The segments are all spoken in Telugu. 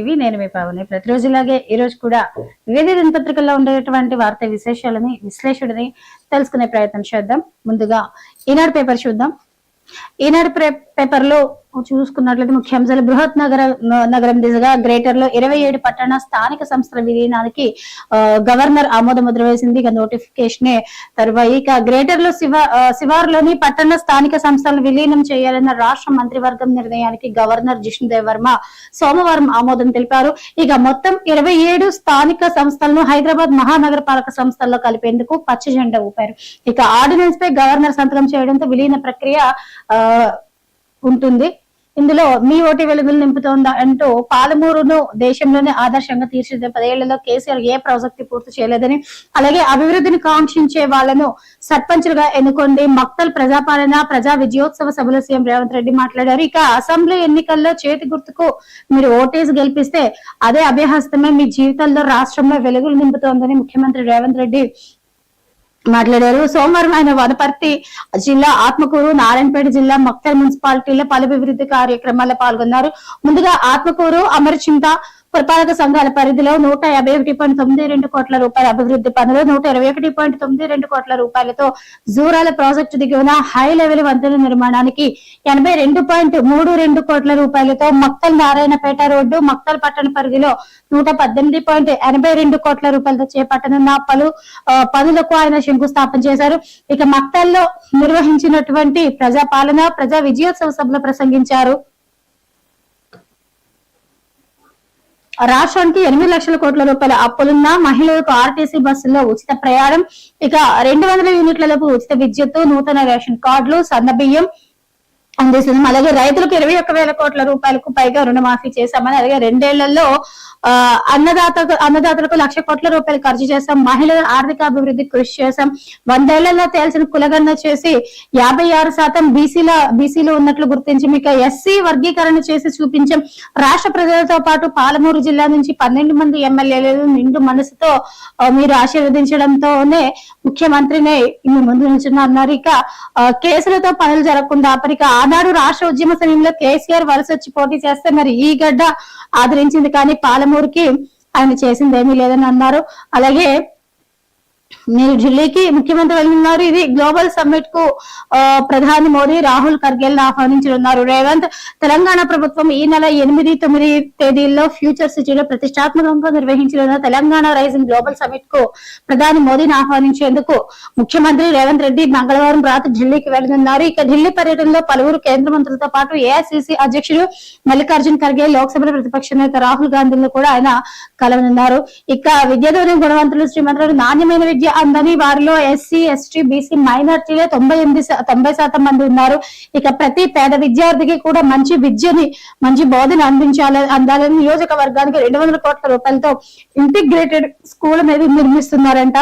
ఇవి నేను మీ పావని. ప్రతిరోజులాగే ఈ రోజు కూడా వివిధ దినపత్రికల్లో ఉండేటువంటి వార్త విశేషాలని విశ్లేషణని తెలుసుకునే ప్రయత్నం చేద్దాం. ముందుగా ఈనాడు పేపర్ చూద్దాం. ఈనాడు పేపర్లో చూసుకున్నట్లయితే ముఖ్యాంశాలు. బృహత్ నగర నగరం దిశగా గ్రేటర్లో ఇరవై ఏడు పట్టణ స్థానిక సంస్థల విలీనానికి ఆ, గవర్నర్ ఆమోద ముద్ర వేసింది. ఇక నోటిఫికేషన్ తర్వాత ఇక గ్రేటర్లో శివ శివార్లోని పట్టణ స్థానిక సంస్థలను విలీనం చేయాలన్న రాష్ట్ర మంత్రివర్గం నిర్ణయానికి గవర్నర్ జిష్ణుదేవ్ వర్మ సోమవారం ఆమోదం తెలిపారు. ఇక మొత్తం ఇరవై ఏడు స్థానిక సంస్థలను హైదరాబాద్ మహానగర పాలక సంస్థల్లో కలిపేందుకు పచ్చ జెండా ఊపారు. ఇక ఆర్డినెన్స్ పై గవర్నర్ సంతకం చేయడంతో విలీన ప్రక్రియ ఆ, ఉంటుంది. ఇందులో మీ ఓటి వెలుగులు నింపుతోందా అంటూ పాలమూరును దేశంలోనే ఆదర్శంగా తీర్చిదే పదేళ్ళలో కేసీఆర్ ఏ ప్రాజెక్టు పూర్తి చేయలేదని అలాగే అభివృద్ధిని కాంక్షించే వాళ్ళను సర్పంచులుగా ఎన్నుకోండి మక్తల్ ప్రజాపాలన ప్రజా విజయోత్సవ సభలో సీఎం రేవంత్ రెడ్డి మాట్లాడారు. ఇక అసెంబ్లీ ఎన్నికల్లో చేతి గుర్తుకు మీరు ఓటేసి గెలిపిస్తే అదే అభ్యహస్తమే మీ జీవితంలో రాష్ట్రంలో వెలుగులు నింపుతోందని ముఖ్యమంత్రి రేవంత్ రెడ్డి మాట్లాడారు. సోమవారం ఆయన వనపర్తి జిల్లా ఆత్మకూరు నారాయణపేట జిల్లా మక్తల్ మున్సిపాలిటీలో పలు అభివృద్ధి కార్యక్రమాల్లో పాల్గొన్నారు. ముందుగా ఆత్మకూరు అమరచింత పురపాలక సంఘాల పరిధిలో నూట యాభై ఒకటి పాయింట్ తొమ్మిది రెండు కోట్ల రూపాయల అభివృద్ధి పనులు నూట ఇరవై ఒకటి పాయింట్ తొమ్మిది రెండు కోట్ల రూపాయలతో జూరాల ప్రాజెక్టు దిగువన హై లెవెల్ వంతెన నిర్మాణానికి ఎనభై రెండు పాయింట్ మూడు రెండు కోట్ల రూపాయలతో మక్తల్ నారాయణపేట రోడ్డు మక్తల్ పట్టణ పరిధిలో నూట పద్దెనిమిది పాయింట్ ఎనభై రెండు కోట్ల రూపాయలతో చేపట్టనున్న పలు పనులకు ఆయన శంకుస్థాపన చేశారు. ఇక మక్తల్లో నిర్వహించినటువంటి ప్రజాపాలన ప్రజా విజయోత్సవ సభలో ప్రసంగించారు. రాష్ట్రానికి ఎనిమిది లక్షల కోట్ల రూపాయల అప్పులున్న మహిళలకు ఆర్టీసీ బస్సుల్లో ఉచిత ప్రయాణం ఇక రెండు వందల యూనిట్లలకు ఉచిత విద్యుత్ నూతన రేషన్ కార్డులు సన్న అందిస్తుంది. అలాగే రైతులకు ఇరవై ఒక్క వేల కోట్ల రూపాయలకు పైగా రుణమాఫీ చేశామని అలాగే రెండేళ్ళలో అన్నదాత అన్నదాతలకు లక్ష కోట్ల రూపాయలు ఖర్చు చేశాం. మహిళల ఆర్థిక అభివృద్ధి కృషి చేశాం. వందేళ్ళలో తేల్చిన కులగన్న చేసి యాభై ఆరు శాతం బీసీల బీసీలో ఉన్నట్లు గుర్తించి మీకు ఎస్సీ వర్గీకరణ చేసి చూపించాం. రాష్ట్ర ప్రజలతో పాటు పాలమూరు జిల్లా నుంచి పన్నెండు మంది ఎమ్మెల్యేలు నిండు మనసుతో మీరు ఆశీర్వదించడంతోనే ముఖ్యమంత్రినే మీ ముందు నిల్చున్నారు ఇక కేసులతో పనులు జరగకుండా ఆపరిక ఆనాడు రాష్ట్ర ఉద్యమ సమయంలో కేసీఆర్ వలస వచ్చి పోటీ చేస్తే మరి ఈ గడ్డ ఆదరించింది కానీ పాలమూరుకి ఆయన చేసింది ఏమీ లేదని అన్నారు. అలాగే మీరు ఢిల్లీకి ముఖ్యమంత్రి వెళ్ళనున్నారు. ఇది గ్లోబల్ సమ్మిట్కు ప్రధాని మోదీ రాహుల్ ఖర్గేల్ ఆహ్వానించనున్నారు. రేవంత్ తెలంగాణ ప్రభుత్వం ఈ నెల ఎనిమిది తొమ్మిది తేదీల్లో ఫ్యూచర్ సిటీలో ప్రతిష్టాత్మకంగా నిర్వహించనున్న తెలంగాణ రైజింగ్ గ్లోబల్ సమ్మిట్కు ప్రధాని మోదీని ఆహ్వానించేందుకు ముఖ్యమంత్రి రేవంత్ రెడ్డి మంగళవారం రాత్రి ఢిల్లీకి వెళ్ళనున్నారు ఇక ఢిల్లీ పర్యటనలో పలువురు కేంద్ర మంత్రులతో పాటు ఏఐసిసి అధ్యక్షుడు మల్లికార్జున్ ఖర్గే లోక్సభ ప్రతిపక్ష నేత రాహుల్ గాంధీని కూడా ఆయన కలవనున్నారు. ఇక విద్యాధోని గుణవంతులు శ్రీమంతులు నాణ్యమైన విద్య అందని వారిలో ఎస్సీ ఎస్టీ బీసీ మైనార్టీలే తొంభై ఎనిమిది తొంభై శాతం మంది ఉన్నారు. ఇక ప్రతి పేద విద్యార్థికి కూడా మంచి విద్యని మంచి బోధన అందించాలి అందాలని నియోజకవర్గానికి రెండు వందల కోట్ల రూపాయలతో ఇంటిగ్రేటెడ్ స్కూల్ అనేది నిర్మిస్తున్నారంట.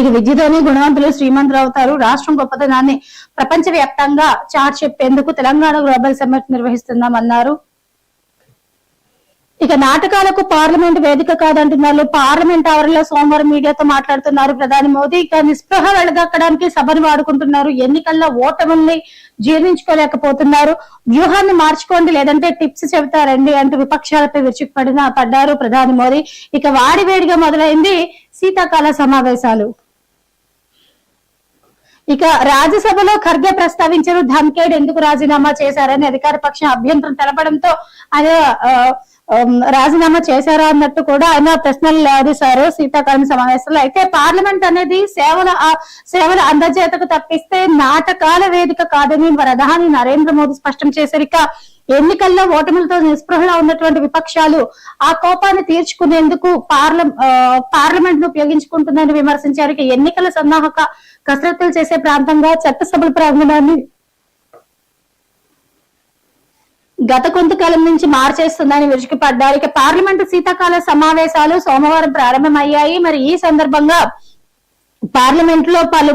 ఇక విద్యతోనే గుణవంతులు శ్రీమంతులు అవుతారు. రాష్ట్రం గొప్పతనాన్ని ప్రపంచ వ్యాప్తంగా చాటి చెప్పేందుకు తెలంగాణ గ్లోబల్ సమ్మిట్ నిర్వహిస్తున్నామన్నారు. ఇక నాటకాలకు పార్లమెంట్ వేదిక కాదంటున్నారు. పార్లమెంట్ ఆవరణలో సోమవారం మీడియాతో మాట్లాడుతున్నారు ప్రధాని మోదీ. ఇక నిస్పృహ వెళ్ళదక్కడానికి సభను వాడుకుంటున్నారు. ఎన్నికల్లో ఓటముల్ని జీర్ణించుకోలేకపోతున్నారు. వ్యూహాన్ని మార్చుకోండి లేదంటే టిప్స్ చెబుతారండి అంటూ విపక్షాలపై విరుచుకుపడిన పడ్డారు ప్రధాని మోదీ. ఇక వాడి వేడిగా మొదలైంది శీతాకాల సమావేశాలు. ఇక రాజ్యసభలో ఖర్గే ప్రస్తావించారు. ధన్కేడ్ ఎందుకు రాజీనామా చేశారని అధికార పక్షం అభ్యంతరం తెలపడంతో ఆయన రాజీనామా చేశారా అన్నట్టు కూడా ఆయన ప్రశ్నలు లేవదీశారు శీతాకాలం సమావేశంలో అయితే పార్లమెంట్ అనేది సేవల సేవల అందజేతకు తప్పిస్తే నాటకాల వేదిక కాదని ప్రధాని నరేంద్ర మోదీ స్పష్టం చేశారు. ఇక ఎన్నికల్లో ఓటములతో నిస్పృహలో ఉన్నటువంటి విపక్షాలు ఆ కోపాన్ని తీర్చుకునేందుకు పార్ల పార్లమెంట్ను ఉపయోగించుకుంటుందని విమర్శించారు. ఇక ఎన్నికల సన్నాహక కసరత్తులు చేసే ప్రాంతంగా చట్టసభల ప్రాంగణాన్ని గత కొంతకాలం నుంచి మార్చేస్తుందని విరుచుకుపడ్డారు. ఇక పార్లమెంటు శీతాకాల సమావేశాలు సోమవారం ప్రారంభమయ్యాయి. మరి ఈ సందర్భంగా పార్లమెంట్లో పలు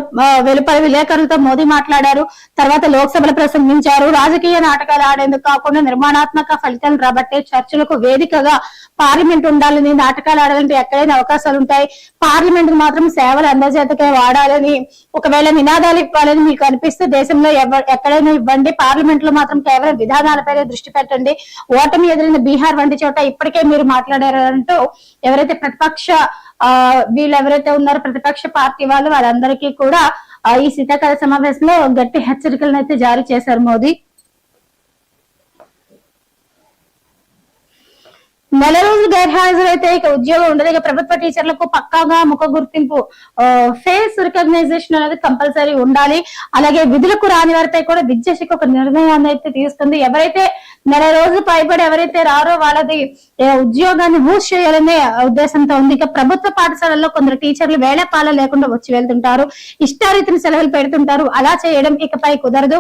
వెలుపల విలేకరులతో మోదీ మాట్లాడారు తర్వాత లోక్సభలో ప్రసంగించారు. రాజకీయ నాటకాలు ఆడేందుకు కాకుండా నిర్మాణాత్మక ఫలితాలు రాబట్టే చర్చలకు వేదికగా పార్లమెంట్ ఉండాలని నాటకాలు ఆడాలంటే ఎక్కడైనా అవకాశాలు ఉంటాయి. పార్లమెంట్ మాత్రం సేవలు అందజేతకే వాడాలని ఒకవేళ నినాదాలు ఇవ్వాలని మీకు అనిపిస్తే దేశంలో ఎక్కడైనా ఇవ్వండి. పార్లమెంట్లో మాత్రం కేవలం విధానాలపై దృష్టి పెట్టండి. ఓటమి ఎదిరిన బీహార్ వంటి చోట ఇప్పటికే మీరు మాట్లాడారంటూ ఎవరైతే ప్రతిపక్ష ఆ వీళ్ళు ఎవరైతే ఉన్నారో ప్రతిపక్ష పార్టీ వాళ్ళు వాళ్ళందరికీ కూడా ఈ శీతాకాల సమావేశంలో గట్టి హెచ్చరికలను అయితే జారీ చేశారు మోదీ. నెల రోజులు గైర్హాజరైతే ఇక ఉద్యోగం ఉండదు. ఇక ప్రభుత్వ టీచర్లకు పక్కాగా ముఖ గుర్తింపు ఫేస్ రికగ్నైజేషన్ అనేది కంపల్సరీ ఉండాలి. అలాగే విధులకు రాని వారిపై కూడా విద్యాశాఖ ఒక నిర్ణయాన్ని అయితే తీసుకుంది. ఎవరైతే నెల రోజులు పైబడి ఎవరైతే రారో వాళ్ళది ఉద్యోగాన్ని హూస్ చేయాలనే ఉద్దేశంతో ఉంది. ఇక ప్రభుత్వ పాఠశాలల్లో కొందరు టీచర్లు వేళపాల లేకుండా వచ్చి వెళ్తుంటారు. ఇష్టారీతిని సెలవులు పెడుతుంటారు. అలా చేయడం ఇకపై కుదరదు.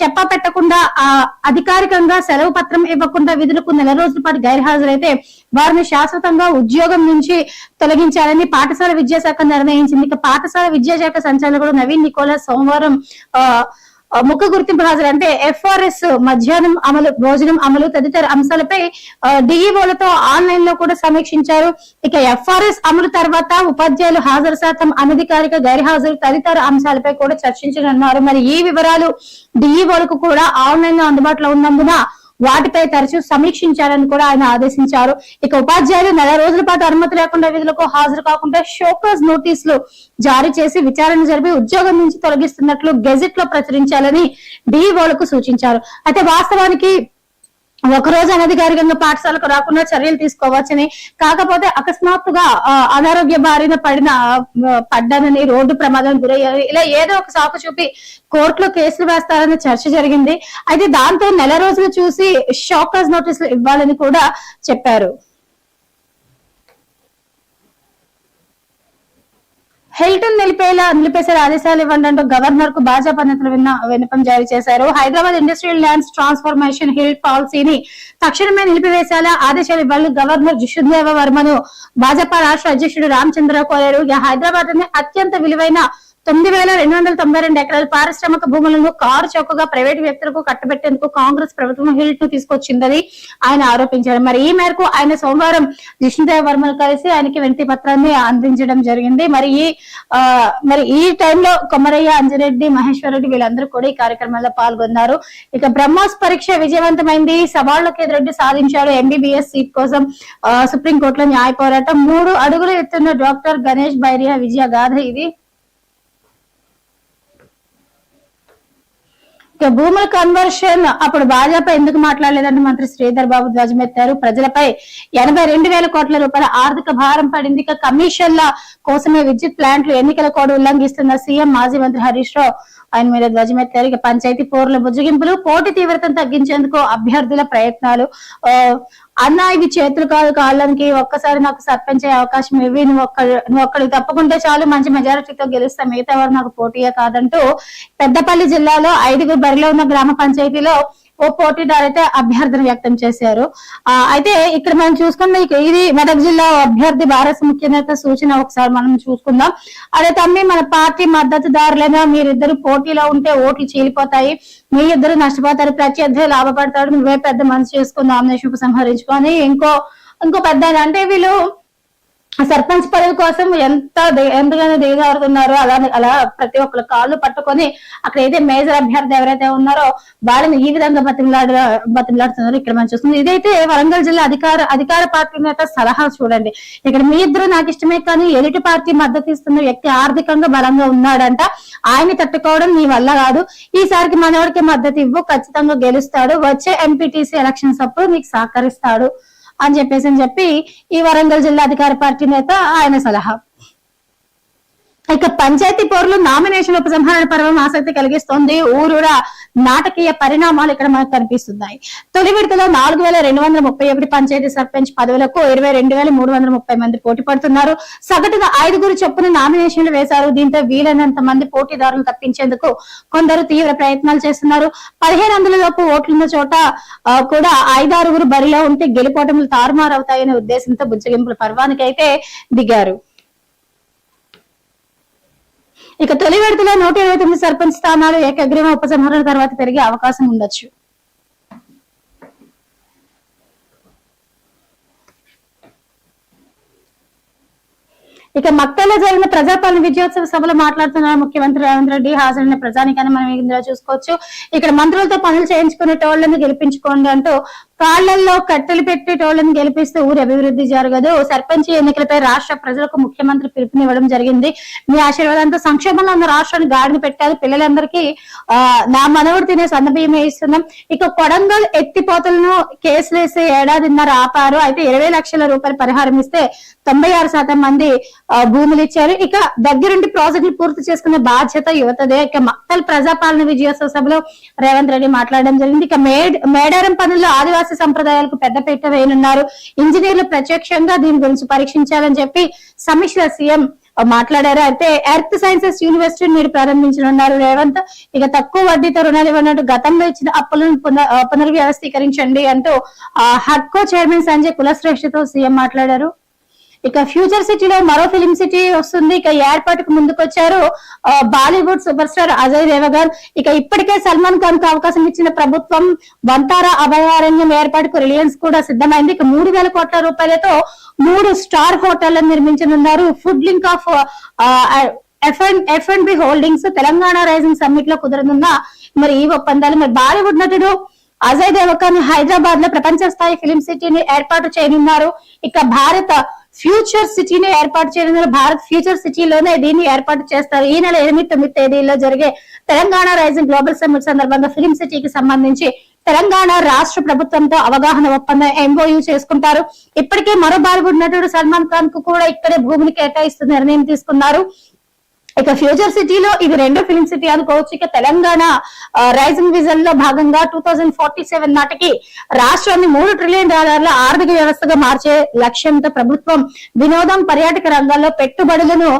చెప్ప పెట్టకుండా ఆ అధికారికంగా సెలవు పత్రం ఇవ్వకుండా విధులకు నెల రోజుల పాటు గైర్హాజరైతే వారిని శాశ్వతంగా ఉద్యోగం నుంచి తొలగించాలని పాఠశాల విద్యాశాఖ నిర్ణయించింది. ఇక పాఠశాల విద్యాశాఖ సంచాలకుడు నవీన్ నికోలా సోమవారం ఆ, ముఖ గుర్తింపు హాజరు. అంటే ఎఫ్ఆర్ఎస్ మధ్యాహ్నం అమలు భోజనం అమలు తదితర అంశాలపై డిఈఓలతో ఆన్లైన్లో కూడా సమీక్షించారు. ఇక ఎఫ్ఆర్ఎస్ అమలు తర్వాత ఉపాధ్యాయులు హాజరు శాతం అనధికారిక గైర్హాజరు తదితర అంశాలపై కూడా చర్చించనున్నారు. మరి ఈ వివరాలు డిఈఓలకు కూడా ఆన్లైన్లో అందుబాటులో ఉన్నందున వాటిపై తరచూ సమీక్షించాలని కూడా ఆయన ఆదేశించారు. ఇక ఉపాధ్యాయులు నెల రోజుల పాటు అనుమతి లేకుండా విధులకు హాజరు కాకుండా షోకాజ్ నోటీసులు జారీ చేసి విచారణ జరిపి ఉద్యోగం నుంచి తొలగిస్తున్నట్లు గెజెట్లో ప్రచురించాలని డిఈఓలకు సూచించారు. అయితే వాస్తవానికి ఒక రోజు అనధికారికంగా పాఠశాలకు రాకుండా చర్యలు తీసుకోవచ్చని. కాకపోతే అకస్మాత్తుగా ఆ, అనారోగ్య బారిన పడిన పడ్డానని రోడ్డు ప్రమాదం గురయ్యారు. ఇలా ఏదో ఒక సాకు చూపి కోర్టులో కేసులు వేస్తారని చర్చ జరిగింది. అయితే దాంతో నెల రోజులు చూసి షాకర్స్ నోటీసులు ఇవ్వాలని కూడా చెప్పారు. హిల్టన్ నిలిపేలా నిలిపేసే ఆదేశాలు ఇవ్వండి అంటూ గవర్నర్కు భాజపా నేతలు విన్న విన్నపం జారీ చేశారు. Hyderabad industrial lands transformation hill పాలసీని తక్షణమే నిలిపివేసేలా ఆదేశాలు ఇవ్వాలని గవర్నర్ జిషుదేవ వర్మను భాజపా రాష్ట్ర అధ్యక్షుడు రామచంద్ర కోరారు. హైదరాబాద్ అనే అత్యంత విలువైన తొమ్మిది వేల రెండు వందల తొంభై రెండు ఎకరాల పారిశ్రామిక భూములను కారు చౌకగా ప్రైవేటు వ్యక్తులకు కట్టబెట్టేందుకు కాంగ్రెస్ ప్రభుత్వం హిల్ట్ను తీసుకొచ్చిందని ఆయన ఆరోపించారు. మరి ఈ మేరకు ఆయన సోమవారం విష్ణుదేవ వర్మను కలిసి ఆయనకి వినతి పత్రాన్ని అందించడం జరిగింది. మరి ఈ మరి ఈ టైంలో కొమరయ్య అంజనరెడ్డి మహేశ్వరరెడ్డి వీళ్ళందరూ కూడా ఈ కార్యక్రమంలో పాల్గొన్నారు. ఇక బ్రహ్మోస్ పరీక్ష విజయవంతమైంది. సవాళ్ళకు ఎదురెడ్డి సాధించారు ఎంబీబీఎస్ సీట్ కోసం సుప్రీంకోర్టులో న్యాయ పోరాటం. మూడు అడుగులు ఎత్తున్న డాక్టర్ గణేష్ బైరియా విజయ గాథ ఇది. భూముల కన్వర్షన్ అప్పుడు భాజపా ఎందుకు మాట్లాడలేదని మంత్రి శ్రీధర్ బాబు ధ్వజమెత్తారు. ప్రజలపై ఎనభై రెండు వేల కోట్ల రూపాయల ఆర్థిక భారం పడింది. ఇక కమిషన్ల కోసమే విద్యుత్ ప్లాంట్లు ఎన్నికల కోడ్ ఉల్లంఘిస్తున్న సీఎం మాజీ మంత్రి హరీష్ రావు ఆయన మీద ధ్వజమెత్తారు. ఇక పంచాయతీ పోర్ల బుజ్జగింపులు పోటీ తీవ్రతను తగ్గించేందుకు అభ్యర్థుల ప్రయత్నాలు. అన్న ఇవి చేతులు కాదు కాళ్ళనికి ఒక్కసారి నాకు సర్పంచ్ అయ్యే అవకాశం ఇవి నువ్వు ఒక్క నువ్వు ఒక్కడికి తప్పకుంటే చాలు మంచి మెజారిటీతో గెలుస్తా మిగతా వారు నాకు పోటీయే కాదంటూ పెద్దపల్లి జిల్లాలో ఐదుగురు బరిలో ఉన్న గ్రామ పంచాయతీలో ఓ పోటీదారు అయితే అభ్యర్థన వ్యక్తం చేశారు. ఆ, అయితే ఇక్కడ మనం చూసుకున్న ఇది మెదక్ జిల్లా అభ్యర్థి భారత్ ముఖ్య నేత సూచన ఒకసారి మనం చూసుకుందాం. అదే తమ్మి మన పార్టీ మద్దతుదారులైనా మీరిద్దరు పోటీలో ఉంటే ఓట్లు చీలిపోతాయి. మీ ఇద్దరు నష్టపోతారు. ప్రత్యర్థి లాభపడతాడు. నువ్వే పెద్ద మనసు చేసుకుందాం ఆమె ఉపసంహరించుకొని ఇంకో ఇంకో పెద్ద అంటే వీళ్ళు సర్పంచ్ పదవి కోసం ఎంత ఎందుకని ఎంతగానో దిగజారుతున్నారో అలా అలా ప్రతి ఒక్కరు కాళ్ళు పట్టుకొని అక్కడ ఏదైతే మేజర్ అభ్యర్థి ఎవరైతే ఉన్నారో వాళ్ళని ఈ విధంగా బతిమలాడ బతిమలాడుతున్నారు ఇక్కడ మనం చూస్తున్నాం. ఇదైతే వరంగల్ జిల్లా అధికార అధికార పార్టీ నేత సలహా చూడండి. ఇక్కడ మీ ఇద్దరు నాకు ఇష్టమే కానీ ఎదుటి పార్టీ మద్దతు ఇస్తున్న వ్యక్తి ఆర్థికంగా బలంగా ఉన్నాడంట. ఆయన తట్టుకోవడం నీ వల్ల కాదు. ఈసారికి మనవాడికి మద్దతు ఇవ్వు ఖచ్చితంగా గెలుస్తాడు. వచ్చే ఎంపీటీసీ ఎలక్షన్స్ అప్పుడు నీకు సహకరిస్తాడు. అని చెప్పేసి అని చెప్పి ఈ వరంగల్ జిల్లా అధికార పార్టీ నేత ఆయన సలహా. ఇక పంచాయతీ పౌరులు నామినేషన్ ఉపసంహరణ పర్వం ఆసక్తి కలిగిస్తోంది. ఊరూరా నాటకీయ పరిణామాలు ఇక్కడ మనకు కనిపిస్తున్నాయి. తొలి విడతలో నాలుగు వేల రెండు వందల ముప్పై ఒకటి పంచాయతీ సర్పంచ్ పదవులకు ఇరవై రెండు వేల మూడు వందల ముప్పై మంది పోటీ పడుతున్నారు. సగటున ఐదుగురు చొప్పున నామినేషన్లు వేశారు. దీంతో వీలైనంత మంది పోటీదారులు తప్పించేందుకు కొందరు తీవ్ర ప్రయత్నాలు చేస్తున్నారు. పదిహేను వందల లోపు ఓట్లున్న చోట కూడా ఐదారుగురు బరిలో ఉంటే గెలుపోటములు తారుమారవుతాయనే ఉద్దేశంతో బుజ్జగింపుల పర్వానికైతే దిగారు. ఇక తొలి విడతలో నూట ఇరవై తొమ్మిది సర్పంచ్ స్థానాలు ఏకగ్రీవ ఉపసంహరణ తర్వాత పెరిగే అవకాశం ఉండొచ్చు. ఇక మక్తలో జరిగిన ప్రజాపాలన విజయోత్సవ సభలో మాట్లాడుతున్న ముఖ్యమంత్రి రేవంత్ రెడ్డి హాజరైన ప్రజానికాన్ని మనం ఇందులో చూసుకోవచ్చు. ఇక్కడ మంత్రులతో పనులు చేయించుకునే టోళ్ళను గెలిపించుకోండి అంటూ కాళ్ళల్లో కట్టెలు పెట్టేటోళ్ళని గెలిపిస్తే ఊరు ఊరి అభివృద్ధి జరగదు. సర్పంచ్ ఎన్నికలపై రాష్ట్ర ప్రజలకు ముఖ్యమంత్రి పిలుపునివ్వడం జరిగింది. మీ ఆశీర్వాదంతో సంక్షేమంలో ఉన్న రాష్ట్రాన్ని గాడిని పెట్టారు. పిల్లలందరికీ ఆ నా మనవుడు తినే సన్నబియ్యం ఇస్తున్నాం. ఇక కొడంగల్ ఎత్తిపోతలను కేసులు వేసి ఏడాదిన్నర ఆపారు. అయితే ఇరవై లక్షల రూపాయలు పరిహారం ఇస్తే తొంభై ఆరు శాతం మంది భూములు ఇచ్చారు. ఇక దగ్గరుండి ప్రాజెక్టులు పూర్తి చేసుకునే బాధ్యత యువతదే. ఇక మక్తల్ ప్రజాపాలన విజయోత్సవ సభలో రేవంత్ రెడ్డి మాట్లాడడం జరిగింది. ఇక మేడ్ మేడారం పనుల్లో ఆదివాసీ సంప్రదాయాలకు పెద్దపీట వేయనున్నారు. ఇంజనీర్లు ప్రత్యక్షంగా దీని గురించి పరీక్షించాలని చెప్పి సమీక్ష సీఎం మాట్లాడారు. అయితే ఎర్త్ సైన్సెస్ యూనివర్సిటీ నేడు ప్రారంభించనున్నారు రేవంత్. ఇక తక్కువ వడ్డీతో రుణాలు ఇవ్వనట్టు గతంలో ఇచ్చిన అప్పులను పున- పునర్వ్యవస్థీకరించండి అంటూ హడ్కో చైర్మన్ సంజయ్ కులశ్రేష్ఠతో సీఎం మాట్లాడారు. ఇక ఫ్యూచర్ సిటీలో మరో ఫిలిం సిటీ వస్తుంది. ఇక ఏర్పాటుకు ముందుకొచ్చారు Bollywood super star Ajay Devgan. ఇక ఇప్పటికే సల్మాన్ ఖాన్కు అవకాశం ఇచ్చిన ప్రభుత్వం వంతారా అభయారణ్యం ఏర్పాటుకు రిలయన్స్ కూడా సిద్ధమైంది. ఇక మూడు వేల కోట్ల రూపాయలతో మూడు స్టార్ హోటళ్ళను నిర్మించనున్నారు. Food link of F and F and B holdings Telangana rising సమ్మిట్లో కుదరనున్న మరి ఈ ఒప్పందాలు. మరి బాలీవుడ్ నటుడు అజయ్ దేవకన్ హైదరాబాద్లో ప్రపంచ స్థాయి ఫిలిం సిటీని ఏర్పాటు చేయనున్నారు. ఇక భారత ఫ్యూచర్ సిటీని ఏర్పాటు చేయనున్నారు. భారత్ ఫ్యూచర్ సిటీలోనే దీన్ని ఏర్పాటు చేస్తారు. ఈ నెల ఎనిమిది తొమ్మిది తేదీలో జరిగే తెలంగాణ రైజింగ్ గ్లోబల్ సమ్మిట్ సందర్భంగా ఫిలిం సిటీకి సంబంధించి తెలంగాణ రాష్ట్ర ప్రభుత్వంతో అవగాహన ఒప్పందం ఎంఓయూ చేసుకుంటారు. ఇప్పటికే మరో బాలీవుడ్ నటుడు సల్మాన్ ఖాన్కు కూడా ఇక్కడే భూమిని కేటాయిస్తూ నిర్ణయం తీసుకున్నారు. ఇక ఫ్యూచర్ సిటీలో ఇది రెండో ఫిలిం సిటీ అనుకోవచ్చు. ఇక తెలంగాణ రైజింగ్ విజన్లో భాగంగా టూ థౌజండ్ ఫార్టీ సెవెన్ నాటికి రాష్ట్రాన్ని మూడు ట్రిలియన్ డాలర్ల ఆర్థిక వ్యవస్థగా మార్చే లక్ష్యంతో ప్రభుత్వం వినోదం పర్యాటక రంగాల్లో పెట్టుబడులను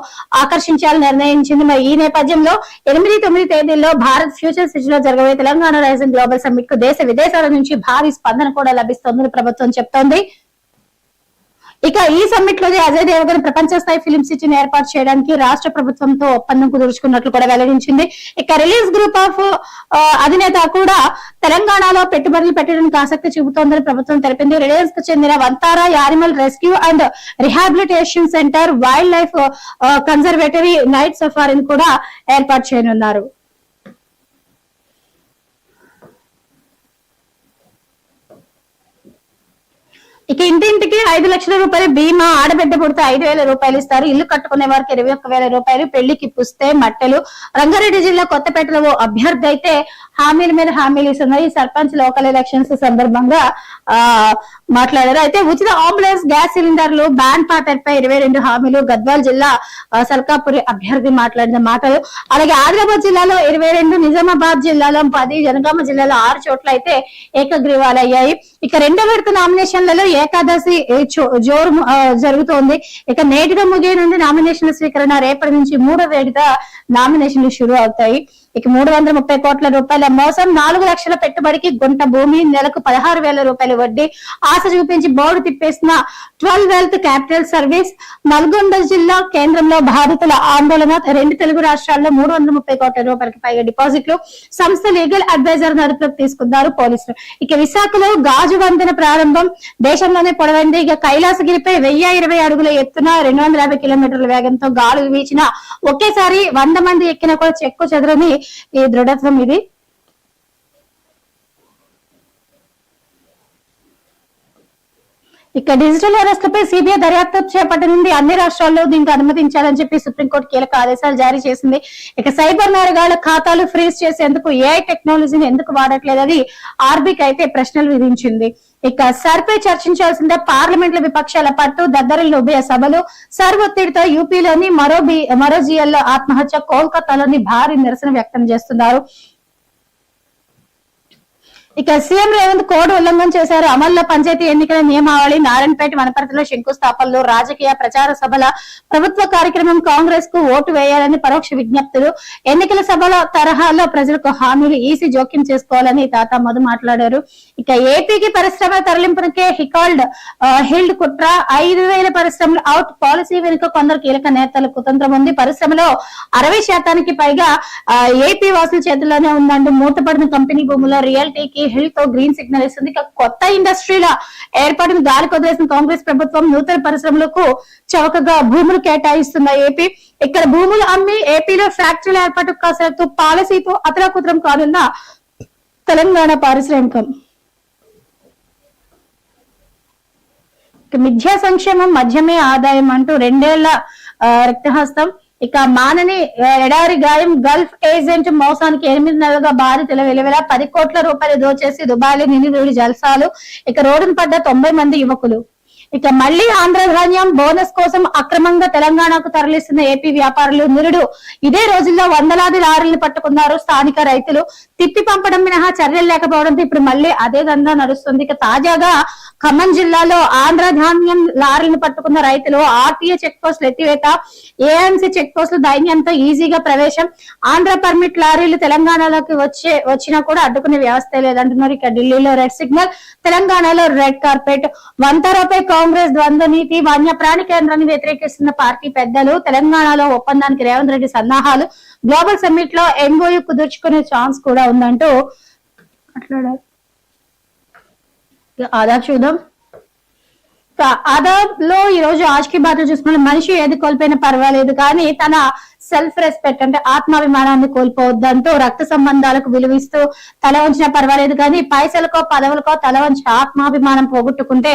ఆకర్షించాలని నిర్ణయించింది. మరి ఈ నేపథ్యంలో ఎనిమిది తొమ్మిది తేదీల్లో భారత్ ఫ్యూచర్ సిటీలో జరగబోయే తెలంగాణ రైజింగ్ గ్లోబల్ సమ్మిట్కు దేశ విదేశాల నుంచి భారీ స్పందన కూడా లభిస్తోందని ప్రభుత్వం చెప్తోంది. ఇక ఈ సమ్మిట్లో అజయ్ దేవగన్ ప్రపంచ స్థాయి ఫిలిం సిటీని ఏర్పాటు చేయడానికి రాష్ట్ర ప్రభుత్వంతో ఒప్పందం కుదుర్చుకున్నట్లు కూడా వెల్లడించింది. ఇక రిలీజ్ గ్రూప్ ఆఫ్ అధినేత కూడా తెలంగాణలో పెట్టుబడులు పెట్టడానికి ఆసక్తి చూపుతోందని ప్రభుత్వం తెలిపింది. రిలయన్స్కు చెందిన Vantara animal rescue and rehabilitation centre wild life conservatory night సఫారీని కూడా ఏర్పాటు చేయనున్నారు. ఇక ఇంటింటికి ఐదు లక్షల రూపాయలు బీమా ఆడబిడ్డ పుడితే ఐదు వేల రూపాయలు ఇస్తారు. ఇల్లు కట్టుకునే వారికి ఇరవై ఒక్క వేల రూపాయలు పెళ్ళికి పుస్తే మట్టెలు. రంగారెడ్డి జిల్లా కొత్తపేటలో ఓ అభ్యర్థి అయితే హామీల మీద హామీలు ఇస్తున్నారు. ఈ సర్పంచ్ లోకల్ ఎలక్షన్స్ సందర్భంగా ఆ మాట్లాడారు. అయితే ఉచిత అంబులెన్స్ గ్యాస్ సిలిండర్లు బ్యాన్ పేపర్ పై ఇరవై రెండు హామీలు గద్వాల్ జిల్లా సల్కాపురి అభ్యర్థి మాట్లాడిన మాటలు. అలాగే ఆదిలాబాద్ జిల్లాలో ఇరవై రెండు నిజామాబాద్ జిల్లాలో పది జనగామ జిల్లాలో ఆరు చోట్ల అయితే ఏకగ్రీవాలు అయ్యాయి. ఇక రెండో విడత నామినేషన్లలో ఏకాదశి జోరు జరుగుతోంది. ఇక నేటిగా ముగియనుంది నామినేషన్ల స్వీకరణ రేపటి నుంచి మూడో వేడిగా నామినేషన్లు షురు అవుతాయి. ఇక మూడు వందల ముప్పై కోట్ల రూపాయల మోసం నాలుగు లక్షల పెట్టుబడికి గుంట భూమి నెలకు పదహారు వేల రూపాయల వడ్డీ ఆశ చూపించి board తిప్పేసిన twelve wealth capital service Nalgonda జిల్లా కేంద్రంలో బాధితుల ఆందోళన రెండు తెలుగు రాష్ట్రాల్లో మూడు వందల ముప్పై కోట్ల రూపాయలకు పైగా డిపాజిట్లు సంస్థ లీగల్ అడ్వైజర్ నడుపులకు తీసుకున్నారు పోలీసులు. ఇక విశాఖలో గాజు వంతెన ప్రారంభం దేశంలోనే పొడవైంది. ఇక కైలాసగిరిపై వెయ్యి ఇరవై అడుగుల ఎత్తున రెండు వందల యాభై కిలోమీటర్ల వేగంతో గాలులు వీచిన ఒకేసారి వంద మంది ఎక్కిన కూడా చెక్కు చెదరని ఈ దృఢత్వం ఇది? ఇక డిజిటల్ అరెస్టులపై సిబిఐ దర్యాప్తు చేపట్టనుంది. అన్ని రాష్ట్రాల్లో దీనికి అనుమతించాలని చెప్పి సుప్రీంకోర్టు కీలక ఆదేశాలు జారీ చేసింది. ఇక సైబర్ నేరగాళ్ళ ఖాతాలు ఫ్రీజ్ చేసేందుకు ఏఐ టెక్నాలజీని ఎందుకు వాడట్లేదని ఆర్బీకి అయితే ప్రశ్నలు విధించింది. ఇక సర్పై చర్చించాల్సిందే పార్లమెంట్లో విపక్షాల పట్టు దద్దరిల్లు ఉభయ సభలు సర్వొత్తిడితో యూపీలోని మరో మరో జిఎల్లో ఆత్మహత్య కోల్కతాలోని భారీ నిరసన వ్యక్తం చేస్తున్నారు. ఇక సీఎం రేవంత్ కోడ్ ఉల్లంఘన చేశారు. అమల్లో పంచాయతీ ఎన్నికల నియమావళి నారాయణపేట వనపర్తిలో శంకుస్థాపనలు రాజకీయ ప్రచార సభల ప్రభుత్వ కార్యక్రమం కాంగ్రెస్కు ఓటు వేయాలని పరోక్ష విజ్ఞప్తులు. ఎన్నికల సభల తరహాలో ప్రజలకు హామీలు ఈసీ జోక్యం చేసుకోవాలని తాత మధు మాట్లాడారు. ఇక ఏపీకి పరిశ్రమల తరలింపునకే హికాల్డ్ హిల్డ్ కుట్ర. ఐదు వేల పరిశ్రమలు అవుట్ పాలసీ వెనుక కొందరు కీలక నేతలు కుతంత్రం ఉంది. పరిశ్రమలో అరవై శాతానికి పైగా ఏపీ వాసుల చేతుల్లోనే ఉందంటూ మూతపడిన కంపెనీ భూముల రియల్టీకి హిల్తో గ్రీన్ సిగ్నల్ ఇస్తుంది. కొత్త ఇండస్ట్రీల ఏర్పాటును దారి కొదిలేసిన కాంగ్రెస్ ప్రభుత్వం నూతన పరిశ్రమలకు చౌకగా భూములు కేటాయిస్తున్న ఏపీ. ఇక్కడ భూములు అమ్మి ఏపీలో ఫ్యాక్టరీల ఏర్పాటు కాసేపు పాలసీతో అతలాకుతలం కానున్న తెలంగాణ పారిశ్రామికం. మిథ్యా సంక్షేమం మధ్యమే ఆదాయం అంటూ రెండేళ్ళ రక్తహస్తం. ఇక మానని ఎడారి గాయం గల్ఫ్ ఏజెంట్ మోసానికి ఎనిమిది నెలలుగా బాధితుల విలువల పది కోట్ల రూపాయలు దోచేసి దుబాయ్లో నిందితుడి జల్సాలు. ఇక రోడ్డున పడ్డ తొంభై మంది యువకులు. ఇక మళ్ళీ ఆంధ్ర ధాన్యం బోనస్ కోసం అక్రమంగా తెలంగాణకు తరలిస్తున్న ఏపీ వ్యాపారులు నిరుడు. ఇదే రోజుల్లో వందలాది లారీలు పట్టుకున్నారు స్థానిక రైతులు. తిప్పి పంపడం మినహా చర్యలు లేకపోవడంతో ఇప్పుడు మళ్ళీ అదే దందా నడుస్తుంది. ఇక తాజాగా ఖమ్మం జిల్లాలో ఆంధ్ర ధాన్యం లారీలు పట్టుకున్న రైతులు ఆర్టీఏ చెక్ పోస్టులు ఎత్తివేత ఏఎంసీ చెక్ పోస్టులు దైన్యంతో ఈజీగా ప్రవేశం ఆంధ్ర పర్మిట్ లారీలు తెలంగాణలోకి వచ్చే వచ్చినా కూడా అడ్డుకునే వ్యవస్థ లేదంటున్నారు. ఇక ఢిల్లీలో రెడ్ సిగ్నల్ తెలంగాణలో రెడ్ కార్పెట్. వంతరపై కాంగ్రెస్ ద్వంద్వ నీతి వన్యప్రాణి కేంద్రాన్ని వ్యతిరేకిస్తున్న పార్టీ పెద్దలు తెలంగాణలో ఒప్పందానికి రేవంత్ రెడ్డి సన్నాహాలు. గ్లోబల్ సమ్మిట్లో ఎంఓయూ కుదుర్చుకునే ఛాన్స్ కూడా ఉందంటూ మాట్లాడారు. ఇక ఆదా చూద్దాం ఆదాబ్లో ఈ రోజు ఆజ్కి బాధ చూసుకున్న మనిషి ఏది కోల్పోయినా పర్వాలేదు కానీ తన సెల్ఫ్ రెస్పెక్ట్ అంటే ఆత్మాభిమానాన్ని కోల్పోవద్దంటూ రక్త సంబంధాలకు విలువిస్తూ తల వంచినా పర్వాలేదు కానీ పైసలకో పదవులకో తల వంచి ఆత్మాభిమానం పోగొట్టుకుంటే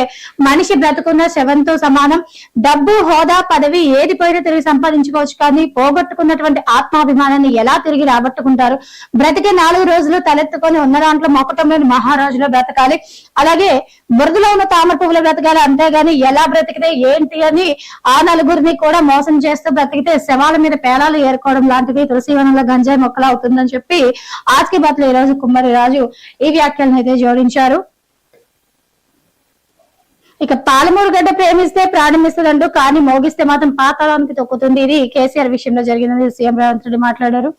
మనిషి బ్రతుకున్న శవంతో సమానం. డబ్బు హోదా పదవి ఏది పోయినా తిరిగి సంపాదించుకోవచ్చు కానీ పోగొట్టుకున్నటువంటి ఆత్మాభిమానాన్ని ఎలా తిరిగి రాబట్టుకుంటారు? బ్రతికే నాలుగు రోజులు తలెత్తుకొని ఉన్న దాంట్లో మొక్కటంలోని మహారాజులో బ్రతకాలి. అలాగే బురదలో ఉన్న తామర పువ్వులో బ్రతకాలి. అంతేగాని ఎలా బ్రతికితే ఏంటి అని ఆ నలుగురిని కూడా మోసం చేస్తూ బ్రతికితే శవాల మీద పేలాలు ఏర్కోవడం లాంటివి తులసివనంలో గంజాయి మొక్కలు అవుతుందని చెప్పి ఆస్కి బాత్లో ఈ రోజు కుమ్మరి రాజు ఈ వ్యాఖ్యలను అయితే జోడించారు. ఇక పాలమూరు గడ్డ ప్రేమిస్తే ప్రాణం కానీ మోగిస్తే మాత్రం పాతాళానికి తొక్కుతుంది. ఇది కేసీఆర్ విషయంలో జరిగిందని సీఎం రేవంత్ రెడ్డి మాట్లాడారు.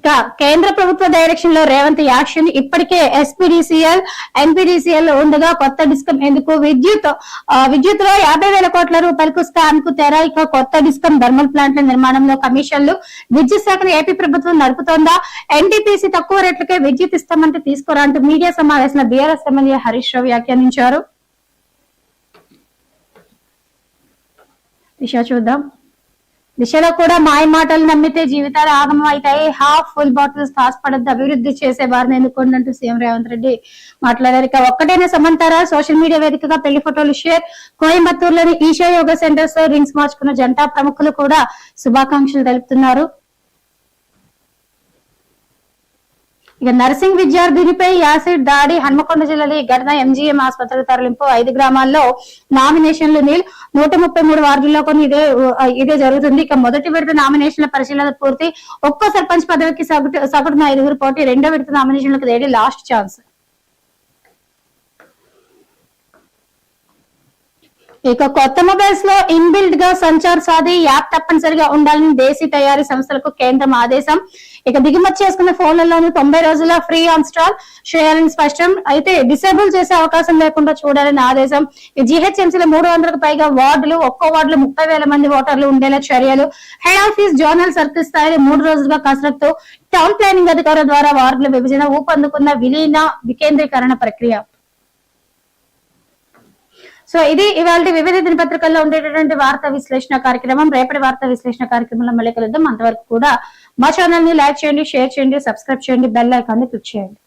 ఇక కేంద్ర ప్రభుత్వ డైరెక్షన్లో రేవంత్ యాక్షన్ ఇప్పటికే ఎస్పీడీసీఎల్ ఎన్పీడీసీఎల్ ఉండగా కొత్త డిస్కం ఎందుకు విద్యుత్ విద్యుత్లో యాభై వేల కోట్ల రూపాయలకు స్కామ్కు తెర ఇక కొత్త డిస్కం థర్మల్ ప్లాంట్ల నిర్మాణంలో కమిషన్లు. విద్యుత్ శాఖను ఏపీ ప్రభుత్వం నడుపుతోందా? ఎన్టీపీసీ తక్కువ రేట్లకే విద్యుత్ ఇస్తామంటే తీసుకోరా అంటూ మీడియా సమావేశంలో బీఆర్ఎస్ ఎమ్మెల్యే హరీష్ రావు వ్యాఖ్యానించారు. దిశ చూద్దాం. దిశలో కూడా మాయ మాటలు నమ్మితే జీవితాలు ఆగమం అవుతాయి. హాఫ్ ఫుల్ బాటిల్స్ తాసపడద్దు అభివృద్ధి చేసే వారిని ఎన్నుకోండి అంటూ సీఎం రేవంత్ రెడ్డి మాట్లాడారు. ఇక ఒక్కటైనా సమంతారా? సోషల్ మీడియా వేదికగా పెళ్ళి ఫోటోలు షేర్. కోయంబత్తూరులోని ఈషా యోగా సెంటర్స్లో రింగ్స్ మార్చుకున్న జంటా ప్రముఖులు కూడా శుభాకాంక్షలు తెలుపుతున్నారు. ఇక నర్సింగ్ విద్యార్థినిపై యాసిడ్ దాడి హన్మకొండ జిల్లాలో ఈ ఘటన ఎంజీఎం ఆసుపత్రి తరలింపు ఐదు గ్రామాల్లో నామినేషన్లు నీల్ నూట ముప్పై మూడు వార్డుల్లో కొన్ని ఇదే ఇదే జరుగుతుంది. ఇక మొదటి విడత నామినేషన్ల పరిశీలన పూర్తి. ఒక్కో సర్పంచ్ పదవికి సగటు సగటున ఐదుగురు పోటీ రెండో విడత నామినేషన్లకు దేడి లాస్ట్ ఛాన్స్. ఇక కొత్త మొబైల్స్లో ఇన్బిల్డ్గా సంచార్ సాధి యాప్ తప్పనిసరిగా ఉండాలని దేశీ తయారీ సంస్థలకు కేంద్రం ఆదేశం. ఇక దిగుమతి చేసుకున్న ఫోన్లలోనూ తొంభై రోజుల ఫ్రీ ఇన్స్టాల్ చేయాలని స్పష్టం. అయితే డిసేబుల్ చేసే అవకాశం లేకుండా చూడాలని ఆదేశం. ఈ మూడు వందలకు పైగా వార్డులు ఒక్కో వార్డులో ముప్పై వేల మంది ఓటర్లు ఉండేలా చర్యలు. హెడ్ ఆఫీస్ జోనల్ సర్కిల్ స్థాయిలో మూడు రోజులుగా కసరత్తు. టౌన్ ప్లానింగ్ అధికారుల ద్వారా వార్డుల విభజన ఊపందుకున్న విలీన వికేంద్రీకరణ ప్రక్రియ. సో ఇది ఇవాళ వివిధ దినపత్రికల్లో ఉండేటటువంటి వార్తా విశ్లేషణ కార్యక్రమం. రేపటి వార్తా విశ్లేషణ కార్యక్రమంలో మళ్ళీ కలుద్దాం. అంతవరకు కూడా మా ఛానల్ని లైక్ చేయండి షేర్ చేయండి సబ్స్క్రైబ్ చేయండి బెల్ ఐకాన్ని క్లిక్ చేయండి.